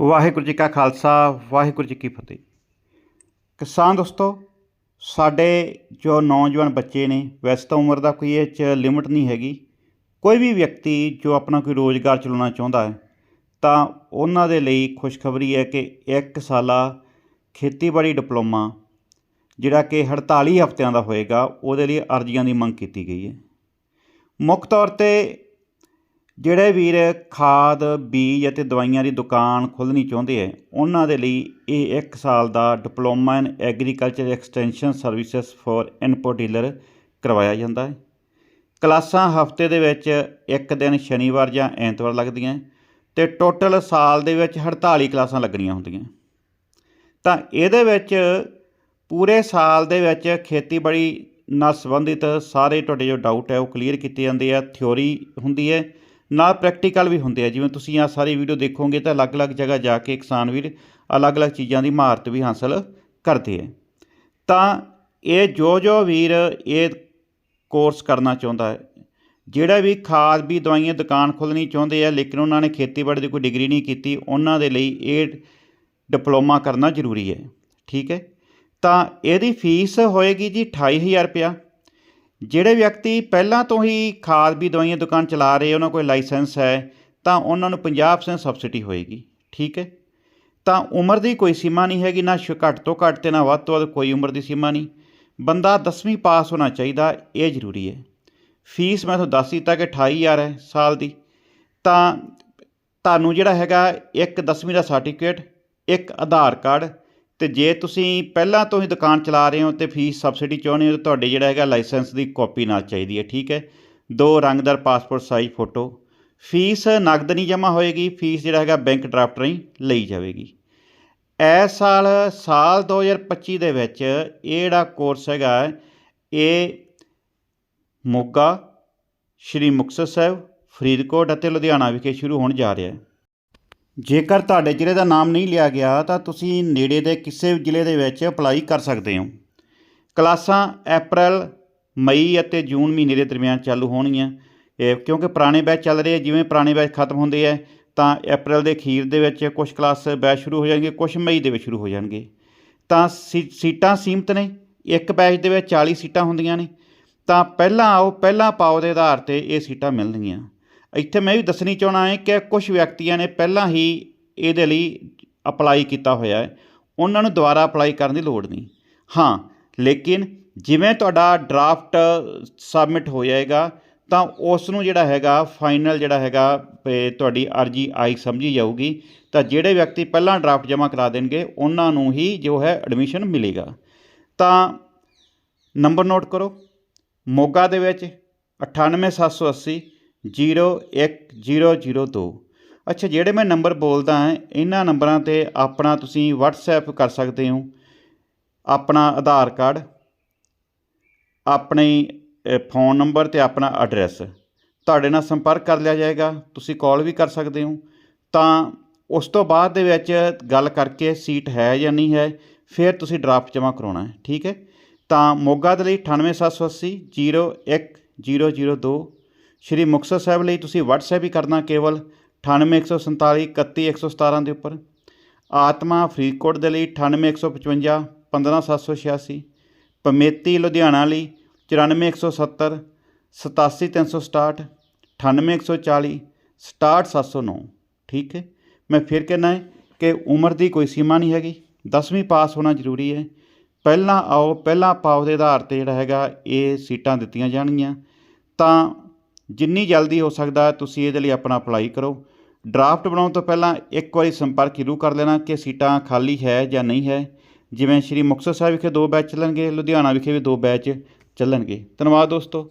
ਵਾਹਿਗੁਰੂ ਜੀ ਕਾ ਖਾਲਸਾ, ਵਾਹਿਗੁਰੂ ਜੀ ਕੀ ਫਤਿਹ। ਕਿਸਾਨ ਦੋਸਤੋ, ਸਾਡੇ ਜੋ ਨੌਜਵਾਨ ਬੱਚੇ ਨੇ, ਵੈਸੇ ਤਾਂ ਉਮਰ ਦਾ ਕੋਈ ਇਹ 'ਚ ਲਿਮਟ ਨਹੀਂ ਹੈਗੀ। ਕੋਈ ਵੀ ਵਿਅਕਤੀ ਜੋ ਆਪਣਾ ਕੋਈ ਰੋਜ਼ਗਾਰ ਚਲਾਉਣਾ ਚਾਹੁੰਦਾ ਹੈ, ਤਾਂ ਉਹਨਾਂ ਦੇ ਲਈ ਖੁਸ਼ਖਬਰੀ ਹੈ ਕਿ ਇੱਕ ਸਾਲਾ ਖੇਤੀਬਾੜੀ ਡਿਪਲੋਮਾ, ਜਿਹੜਾ ਕਿ 48 ਹਫ਼ਤਿਆਂ ਦਾ ਹੋਏਗਾ, ਉਹਦੇ ਲਈ ਅਰਜ਼ੀਆਂ ਦੀ ਮੰਗ ਕੀਤੀ ਗਈ ਹੈ। ਮੁੱਖ ਤੌਰ ਤੇ ਜਿਹੜੇ ਵੀਰ ਖਾਦ, ਬੀਜ ਅਤੇ ਦਵਾਈਆਂ ਦੀ ਦੁਕਾਨ ਖੋਲ੍ਹਣੀ ਚਾਹੁੰਦੇ ਹੈ ਉਹਨਾਂ ਦੇ ਲਈ ਇਹ 1 ਸਾਲ ਦਾ diploma in agriculture extension services for input dealer ਕਰਵਾਇਆ ਜਾਂਦਾ ਹੈ ਕਲਾਸਾਂ ਹਫ਼ਤੇ ਦੇ ਵਿੱਚ ਇੱਕ ਦਿਨ ਸ਼ਨੀਵਾਰ ਜਾਂ ਐਤਵਾਰ ਲੱਗਦੀਆਂ ਹੈ ਤੇ ਟੋਟਲ ਸਾਲ ਦੇ ਵਿੱਚ 48 ਕਲਾਸਾਂ ਲੱਗਣੀਆਂ ਹੁੰਦੀਆਂ ਤਾਂ ਇਹਦੇ ਵਿੱਚ ਪੂਰੇ ਸਾਲ ਦੇ ਵਿੱਚ ਖੇਤੀਬਾੜੀ ਨਾਲ ਸੰਬੰਧਿਤ ਸਾਰੇ ਤੁਹਾਡੇ ਜੋ ਡਾਊਟ ਹੈ ਉਹ ਕਲੀਅਰ ਕੀਤੇ ਜਾਂਦੇ ਆ ਥਿਉਰੀ ਹੁੰਦੀ ਹੈ ਨਾਲ ਪ੍ਰੈਕਟੀਕਲ ਵੀ ਹੁੰਦੇ ਆ। ਜਿਵੇਂ ਤੁਸੀਂ ਆ ਸਾਰੀ ਵੀਡੀਓ ਦੇਖੋਗੇ ਤਾਂ ਅਲੱਗ-ਅਲੱਗ ਜਗ੍ਹਾ ਜਾ ਕੇ ਕਿਸਾਨ ਵੀਰ ਅਲੱਗ-ਅਲੱਗ ਚੀਜ਼ਾਂ ਦੀ ਮਹਾਰਤ ਵੀ ਹਾਸਲ ਕਰਦੇ ਆ। ਤਾਂ ਇਹ ਜੋ ਜੋ ਵੀਰ ਇਹ ਕੋਰਸ ਕਰਨਾ ਚਾਹੁੰਦਾ ਹੈ, ਜਿਹੜਾ ਵੀ ਖਾਦ ਵੀ ਦਵਾਈਆਂ ਦੁਕਾਨ ਖੋਲ੍ਹਣੀ ਚਾਹੁੰਦੇ ਆ, ਲੇਕਿਨ ਉਹਨਾਂ ਨੇ ਖੇਤੀਬਾੜੀ ਦੀ ਕੋਈ ਡਿਗਰੀ ਨਹੀਂ ਕੀਤੀ, ਉਹਨਾਂ ਦੇ ਲਈ ਇਹ ਡਿਪਲੋਮਾ ਕਰਨਾ ਜ਼ਰੂਰੀ ਹੈ। ਠੀਕ ਹੈ? ਤਾਂ ਇਹਦੀ ਫੀਸ ਹੋਏਗੀ ਜੀ 28000 ਰੁਪਇਆ। ਜਿਹੜੇ ਵਿਅਕਤੀ ਪਹਿਲਾਂ ਤੋਂ ਹੀ ਖਾਦ ਵੀ ਦਵਾਈਆਂ ਦੁਕਾਨ ਚਲਾ ਰਹੇ, ਉਹਨਾਂ ਕੋਲ ਲਾਇਸੈਂਸ ਹੈ, ਤਾਂ ਉਹਨਾਂ ਨੂੰ 50% ਸਬਸਿਡੀ ਹੋਏਗੀ, ਠੀਕ ਹੈ? ਤਾਂ ਉਮਰ ਦੀ ਕੋਈ ਸੀਮਾ ਨਹੀਂ ਹੈਗੀ, ਨਾ ਸ਼- ਘੱਟ ਤੋਂ ਘੱਟ ਤੇ ਨਾ ਵੱਧ ਤੋਂ ਵੱਧ ਕੋਈ ਉਮਰ ਦੀ ਸੀਮਾ ਨਹੀਂ। ਬੰਦਾ 10ਵੀਂ ਪਾਸ ਹੋਣਾ ਚਾਹੀਦਾ, ਇਹ ਜ਼ਰੂਰੀ ਹੈ। ਫੀਸ ਮੈਂ ਤੁਹਾਨੂੰ ਦੱਸ ਦਿੱਤਾ ਕਿ 28000 ਹੈ ਸਾਲ ਦੀ। ਤਾਂ ਤੁਹਾਨੂੰ ਜਿਹੜਾ ਹੈਗਾ ਇੱਕ 10ਵੀਂ ਦਾ ਸਰਟੀਫਿਕੇਟ ਇੱਕ ਆਧਾਰ ਕਾਰਡ ਅਤੇ ਜੇ ਤੁਸੀਂ ਪਹਿਲਾਂ ਤੋਂ ਹੀ ਦੁਕਾਨ ਚਲਾ ਰਹੇ ਹੋ ਤੇ ਫੀਸ ਸਬਸਿਡੀ ਚਾਹੁੰਦੇ ਹੋ ਤਾਂ ਤੁਹਾਡੇ ਜਿਹੜਾ ਹੈਗਾ ਲਾਇਸੈਂਸ ਦੀ ਕਾਪੀ ਨਾਲ ਚਾਹੀਦੀ ਹੈ, ਠੀਕ ਹੈ? ਦੋ ਰੰਗਦਾਰ ਪਾਸਪੋਰਟ ਸਾਈਜ਼ ਫੋਟੋ। ਫੀਸ ਨਗਦ ਨਹੀਂ ਜਮ੍ਹਾਂ ਹੋਏਗੀ, ਫੀਸ ਜਿਹੜਾ ਹੈਗਾ ਬੈਂਕ ਡਰਾਫਟ ਰਾਹੀਂ ਲਈ ਜਾਵੇਗੀ। ਇਸ ਸਾਲ ਸਾਲ 2025 ਦੇ ਵਿੱਚ ਇਹ ਜਿਹੜਾ ਕੋਰਸ ਹੈਗਾ, ਇਹ ਮੋਗਾ, ਸ਼੍ਰੀ ਮੁਕਤਸਰ ਸਾਹਿਬ, ਫਰੀਦਕੋਟ ਅਤੇ ਲੁਧਿਆਣਾ ਵਿਖੇ ਸ਼ੁਰੂ ਹੋਣ ਜਾ ਰਿਹਾ ਹੈ। ਜੇਕਰ ਤੁਹਾਡੇ ਜ਼ਿਲ੍ਹੇ ਦਾ ਨਾਮ ਨਹੀਂ ਲਿਆ ਗਿਆ ਤਾਂ ਤੁਸੀਂ ਨੇੜੇ ਦੇ ਕਿਸੇ ਵੀ ਜ਼ਿਲ੍ਹੇ ਦੇ ਵਿੱਚ ਅਪਲਾਈ ਕਰ ਸਕਦੇ ਹੋ। ਕਲਾਸਾਂ ਅਪ੍ਰੈਲ, ਮਈ ਅਤੇ ਜੂਨ ਮਹੀਨੇ ਦੇ ਦਰਮਿਆਨ ਚਾਲੂ ਹੋਣਗੀਆਂ। ਇਹ ਕਿਉਂਕਿ ਪੁਰਾਣੇ ਬੈਚ ਚੱਲ ਰਹੇ ਜਿਵੇਂ ਪੁਰਾਣੇ ਬੈਚ ਖਤਮ ਹੁੰਦੇ ਆ, ਤਾਂ ਅਪ੍ਰੈਲ ਦੇ ਅਖੀਰ ਦੇ ਵਿੱਚ ਕੁਝ ਕਲਾਸ ਬੈਚ ਸ਼ੁਰੂ ਹੋ ਜਾਣਗੇ ਕੁਝ ਮਈ ਦੇ ਵਿੱਚ ਸ਼ੁਰੂ ਹੋ ਜਾਣਗੇ। ਤਾਂ ਸੀ- ਸੀਟਾਂ ਸੀਮਤ ਨੇ, ਇੱਕ ਬੈਚ ਦੇ ਵਿੱਚ 40 ਸੀਟਾਂ ਹੁੰਦੀਆਂ ਨੇ। ਤਾਂ ਪਹਿਲਾਂ ਆਓ, ਪਹਿਲਾਂ ਪਾਓ ਦੇ ਆਧਾਰ ਤੇ ਇਹ ਸੀਟਾਂ ਮਿਲਣਗੀਆਂ। ਇੱਥੇ ਮੈਂ ਵੀ ਦੱਸਣੀ ਚਾਹਣਾ ਹੈ ਕਿ ਕੁਝ ਵਿਅਕਤੀਆਂ ਨੇ ਪਹਿਲਾਂ ਹੀ ਇਹਦੇ ਲਈ ਅਪਲਾਈ ਕੀਤਾ ਹੋਇਆ ਹੈ। ਉਹਨਾਂ ਨੂੰ ਦੁਬਾਰਾ ਅਪਲਾਈ ਕਰਨ ਦੀ ਲੋੜ ਨਹੀਂ। ਹਾਂ, ਲੇਕਿਨ ਜਿਵੇਂ ਤੁਹਾਡਾ ਡਰਾਫਟ ਸਬਮਿਟ ਹੋ ਜਾਏਗਾ, ਤਾਂ ਉਸ ਨੂੰ ਜਿਹੜਾ ਹੈਗਾ ਫਾਈਨਲ ਜਿਹੜਾ ਹੈਗਾ ਇਹ ਤੁਹਾਡੀ ਅਰਜੀ ਆਈ ਸਮਝੀ ਜਾਊਗੀ। ਤਾਂ ਜਿਹੜੇ ਵਿਅਕਤੀ ਪਹਿਲਾਂ ਡਰਾਫਟ ਜਮ੍ਹਾਂ ਕਰਾ ਦੇਣਗੇ, ਉਹਨਾਂ ਨੂੰ ਹੀ ਜੋ ਹੈ ਐਡਮਿਸ਼ਨ ਮਿਲੇਗਾ। ਤਾਂ ਨੰਬਰ ਨੋਟ ਕਰੋ। ਮੋਗਾ ਦੇ ਵਿੱਚ 98780 01002 ਅੱਛਾ, ਜਿਹੜੇ ਮੈਂ ਨੰਬਰ ਬੋਲਦਾ ਹਾਂ, ਇਹਨਾਂ ਨੰਬਰਾਂ ਤੇ ਆਪਣਾ ਤੁਸੀਂ WhatsApp ਕਰ ਸਕਦੇ ਹੋ। ਆਪਣਾ ਆਧਾਰ ਕਾਰਡ, ਆਪਣੇ ਫੋਨ ਨੰਬਰ ਤੇ ਆਪਣਾ ਐਡਰੈਸ। ਤੁਹਾਡੇ ਨਾਲ ਸੰਪਰਕ ਕਰ ਲਿਆ ਜਾਏਗਾ, ਤੁਸੀਂ ਕਾਲ ਵੀ ਕਰ ਸਕਦੇ ਹੋ। ਤਾਂ ਉਸ ਤੋਂ ਬਾਅਦ ਦੇ ਵਿੱਚ ਗੱਲ ਕਰਕੇ ਸੀਟ ਹੈ ਜਾਂ ਨਹੀਂ ਹੈ, ਫਿਰ ਤੁਸੀਂ ਡਰਾਫਟ ਜਮ੍ਹਾਂ ਕਰਾਉਣਾ ਹੈ, ਠੀਕ ਹੈ? ਤਾਂ ਮੋਗਾ ਦੇ ਲਈ 98780 01002 ਸ਼੍ਰੀ ਮੁਕਤਸਰ ਸਾਹਿਬ ਲਈ ਤੁਸੀਂ WhatsApp ਹੀ ਕਰਨਾ ਕੇਵਲ 98147 31117 ਦੇ ਉੱਪਰ। ਆਤਮਾ ਫਰੀਦਕੋਟ ਦੇ ਲਈ 98155 15786 ਪਮੇਤੀ ਲੁਧਿਆਣਾ ਲਈ 94170 87367 98140 67709 ਠੀਕ ਹੈ? ਮੈਂ ਫਿਰ ਕਹਿਣਾ ਹੈ ਕਿ ਉਮਰ ਦੀ ਕੋਈ ਸੀਮਾ ਨਹੀਂ ਹੈਗੀ। 10ਵੀਂ ਪਾਸ ਹੋਣਾ ਜ਼ਰੂਰੀ ਹੈ। ਪਹਿਲਾਂ ਆਓ, ਪਹਿਲਾਂ ਪਾਓ ਦੇ ਆਧਾਰ ਤੇ ਜਿਹੜਾ ਹੈਗਾ, ਇਹ ਸੀਟਾਂ ਦਿੱਤੀਆਂ ਜਾਣਗੀਆਂ। ਤਾਂ ਜਿੰਨੀ ਜਲਦੀ ਹੋ ਸਕਦਾ ਤੁਸੀਂ ਇਹਦੇ ਲਈ ਆਪਣਾ ਅਪਲਾਈ ਕਰੋ। ਡਰਾਫਟ ਬਣਾਉਣ ਤੋਂ ਪਹਿਲਾਂ ਇੱਕ ਵਾਰੀ ਸੰਪਰਕ ਜ਼ਰੂਰ ਕਰ ਲੈਣਾ ਕਿ ਸੀਟਾਂ ਖਾਲੀ ਹੈ ਜਾਂ ਨਹੀਂ ਹੈ। ਜਿਵੇਂ ਸ਼੍ਰੀ ਮੁਕਤਸਰ ਸਾਹਿਬ ਵਿਖੇ ਦੋ ਬੈਚ ਚੱਲਣਗੇ, ਲੁਧਿਆਣਾ ਵਿਖੇ ਵੀ ਦੋ ਬੈਚ ਚੱਲਣਗੇ। ਧੰਨਵਾਦ ਦੋਸਤੋ।